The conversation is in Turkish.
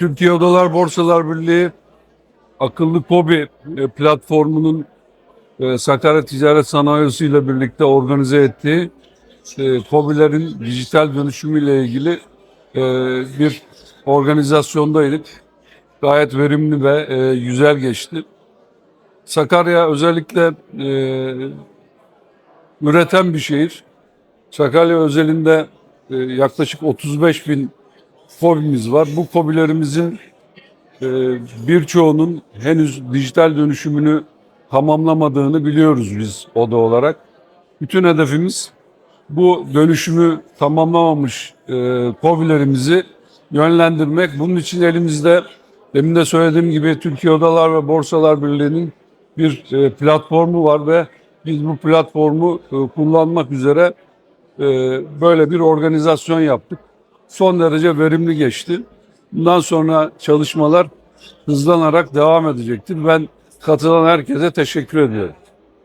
Türkiye Odalar Borsalar Birliği akıllı KOBİ e, platformunun e, Sakarya Ticaret Sanayi ile birlikte organize ettiği e, KOBİ'lerin dijital dönüşümüyle ilgili bir organizasyondaydık. Gayet verimli ve güzel geçti. Sakarya özellikle üreten bir şehir. Sakarya özelinde yaklaşık 35 bin KOBİ'miz var. Bu KOBİ'lerimizin e, birçoğunun henüz dijital dönüşümünü tamamlamadığını biliyoruz biz oda olarak. Bütün hedefimiz bu dönüşümü tamamlamamış e, KOBİ'lerimizi yönlendirmek. Bunun için elimizde demin de söylediğim gibi Türkiye Odalar ve Borsalar Birliği'nin bir e, platformu var ve biz bu platformu e, kullanmak üzere e, böyle bir organizasyon yaptık. Son derece verimli geçti. Bundan sonra çalışmalar hızlanarak devam edecektir. Ben katılan herkese teşekkür ediyorum.